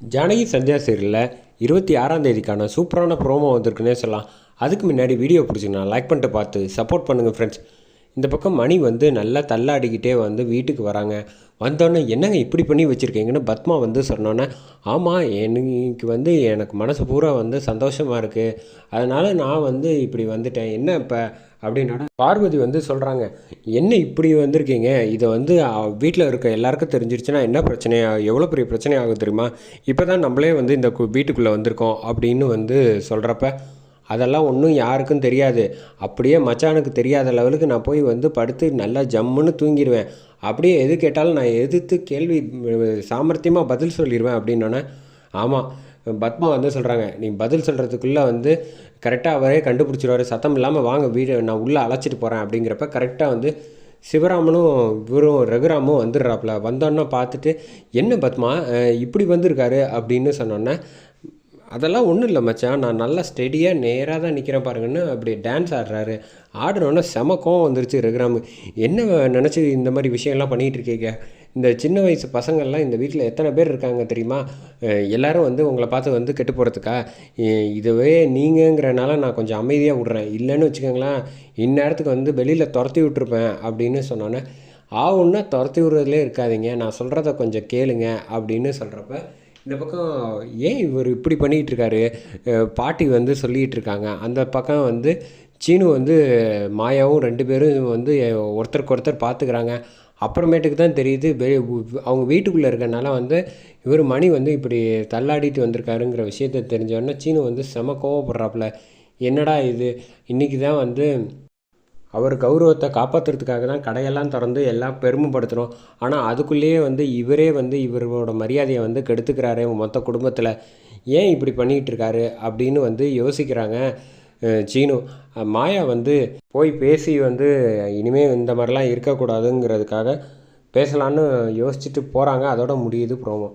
ஜானகி சந்தியா சீரியலில் இருபத்தி ஆறாம் தேதிக்கான சூப்பரான ப்ரோமோ வந்திருக்குன்னே சொல்லலாம். அதுக்கு முன்னாடி வீடியோ பிடிச்சிங்கன்னா லைக் பண்ணிட்டு பார்த்து சப்போர்ட் பண்ணுங்கள் ஃப்ரெண்ட்ஸ் இந்த பக்கம் மணி வந்து நல்லா தள்ளாடிக்கிட்டே வந்து வீட்டுக்கு வராங்க. வந்தோடனே என்னங்க இப்படி பண்ணி வச்சுருக்கீங்கன்னு பத்மா வந்து சொன்னோன்னே ஆமாம் எனக்கு வந்து எனக்கு மனசு பூரா வந்து சந்தோஷமாக இருக்குது அதனால் நான் வந்து இப்படி வந்துட்டேன். என்ன இப்போ? அப்படின்னா பார்வதி வந்து சொல்கிறாங்க என்ன இப்படி வந்திருக்கீங்க? இதை வந்து வீட்டில் இருக்க எல்லாருக்கும் தெரிஞ்சிருச்சுன்னா என்ன பிரச்சனையாக எவ்வளோ பெரிய பிரச்சனை ஆகும் தெரியுமா? இப்போ தான் நம்மளே வந்து இந்த கு- வீட்டுக்குள்ளே வந்திருக்கோம். அப்படின்னு வந்து சொல்கிறப்ப அதெல்லாம் ஒன்றும் யாருக்கும் தெரியாது. அப்படியே மச்சானுக்கு தெரியாத லெவலுக்கு நான் போய் வந்து படுத்து நல்லா ஜம்முன்னு தூங்கிடுவேன் அப்படியே எது கேட்டாலும் நான் எதிர்த்து கேள்வி சாமர்த்தியமாக பதில் சொல்லிடுவேன் அப்படின்னோன்னே ஆமாம் பத்மா வந்து சொல்கிறாங்க நீ பதில் சொல்கிறதுக்குள்ளே வந்து கரெக்டாக அவரே கண்டுபிடிச்சிருவாரு. சத்தம் இல்லாமல் வாங்க வீடு நான் உள்ளே அழைச்சிட்டு போகிறேன் அப்படிங்கிறப்ப கரெக்டாக வந்து சிவராமனும் இவரும் ரகுராமும் வந்துடுறாப்புல. வந்தோன்னே பார்த்துட்டு என்ன பத்மா இப்படி வந்திருக்காரு? அப்படின்னு சொன்னோன்னே அதெல்லாம் ஒன்றும் இல்லை மச்சான். நான் நல்லா ஸ்டெடியாக நேராக தான் நிற்கிறேன் பாருங்கன்னு அப்படி டான்ஸ் ஆடுறாரு. ஆடுனோடனே செம கோவம் வந்துருச்சு ரகுராமு. என்ன நினச்சி இந்த மாதிரி விஷயம்லாம் பண்ணிகிட்டு இருக்கீங்க? இந்த சின்ன வயசு பசங்கள்லாம் இந்த வீட்டில் எத்தனை பேர் இருக்காங்க தெரியுமா? எல்லோரும் வந்து உங்களை பார்த்து வந்து கெட்டு போகிறதுக்கா இதுவே நீங்கங்கிறனால நான் கொஞ்சம் அமைதியாக விட்றேன். இல்லைன்னு வச்சுக்கோங்களேன் இந்நேரத்துக்கு வந்து வெளியில் துரத்தி விட்டுருப்பேன் அப்படின்னு சொன்னோன்னே ஆவுன்னா துரத்தி விடுறதுலே இருக்காதீங்க. நான் சொல்கிறத கொஞ்சம் கேளுங்க அப்படின்னு சொல்கிறப்ப இந்த பக்கம் ஏன் இவர் இப்படி பண்ணிகிட்டு இருக்காரு பாட்டி வந்து சொல்லிகிட்டு இருக்காங்க அந்த பக்கம் வந்து சீனு வந்து மாயாவும் ரெண்டு பேரும் வந்து ஒருத்தருக்கு ஒருத்தர் பார்த்துக்கிறாங்க அப்புறமேட்டுக்கு தான் தெரியுது அவங்க வீட்டுக்குள்ளே இருக்கனால வந்து இவர் மணி வந்து இப்படி தள்ளாடிட்டு வந்திருக்காருங்கிற விஷயத்த தெரிஞ்சோடனே சீனு வந்து செம கோவப்படுறாப்புல. என்னடா இது? இன்றைக்கி தான் வந்து அவர் கௌரவத்தை காப்பாற்றுறதுக்காக தான் கடையெல்லாம் திறந்து எல்லாம் பெருமைப்படுத்துகிறோம் ஆனால் அதுக்குள்ளேயே வந்து இவரே வந்து இவரோட மரியாதையை வந்து கெடுத்துக்கிறாரு மொத்த குடும்பத்தில். ஏன் இப்படி பண்ணிகிட்டு இருக்காரு அப்படின்னு வந்து யோசிக்கிறாங்க சீனு. மாயா வந்து போய் பேசி வந்து இனிமேல் இந்த மாதிரிலாம் இருக்கக்கூடாதுங்கிறதுக்காக பேசலான்னு யோசிச்சுட்டு போகிறாங்க அதோட முடியுது ப்ரோமோ